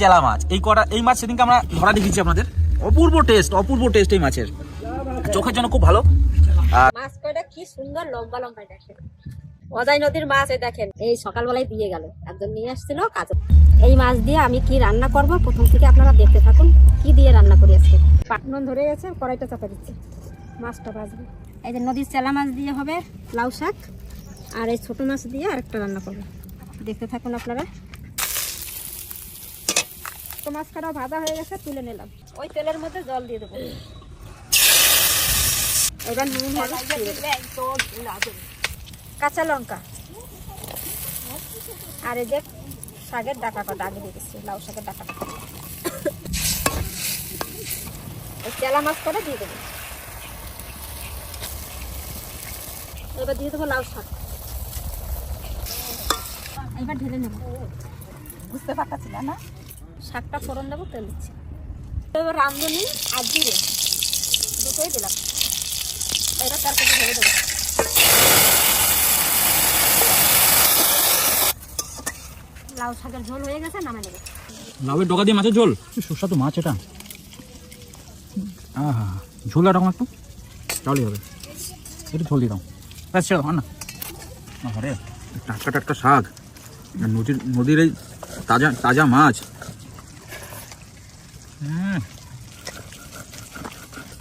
চেলা মাছ। এই কটা, এই মাছ সেদিনকে আমরা ধরা দেখিয়েছি আপনাদের। অপূর্ব টেস্ট অপূর্ব টেস্ট এই মাছের। চোখের জন্য খুব ভালো। আর মাছ কয়টা? কি সুন্দর লম্বা লম্বা দেখেন। অজয় নদীর মাছ এই দেখেন। এই সকালবেলায় দিয়ে গেল। একজন নিয়ে আসছিল কাজ। এই মাছ দিয়ে আমি কি রান্না করব? প্রথম থেকে আপনারা দেখতে থাকুন, কি দিয়ে রান্না করি আজকে। পাটনন ধরে গেছে, কড়াইটা চাপা দিচ্ছে। মাছটা ভাজবে। এই যে নদীর চেলা মাছ দিয়ে হবে লাউ শাক। আর এই ছোট মাছ দিয়ে আরেকটা রান্না করব। দেখতে থাকুন আপনারা। তো মাছ কাটাও ভাজা হয়ে গেছে তুলে নিলাম। ওই তেলের মধ্যে জল দিয়ে দেবো। এবার নুন কাঁচা লঙ্কা। আর এই যে শাকের ডাকা কটা আগে দিয়ে দিচ্ছি লাউ শাকের ডাটা কটা। এই চেলা মাছ করে দিয়ে দেবো। এবার দিয়ে দেবো লাউ শাক। এবার ঢেলে নেব। বুঝতে পারতাছি না? শাকটা ফোড়ন দেবো, তেল দিচ্ছি। এবার রামধনি আর জিরে। দুটোই দিলাম। এটা তার কাছে ঢেলে দেবো। লাউ শাকের ঝোল হয়ে গেছে নামে নেবে। লাউয়ের ডগা দিয়ে মাছের ঝোল? সুস্বাদু মাছ এটা। আহা ঝোল এরকম একটু? তাহলেই হবে। একটু ঝোল দিয়ে না। আরে টাটকা টাটকা শাক। নদীর নদীর এই তাজা তাজা মাছ। 嗯。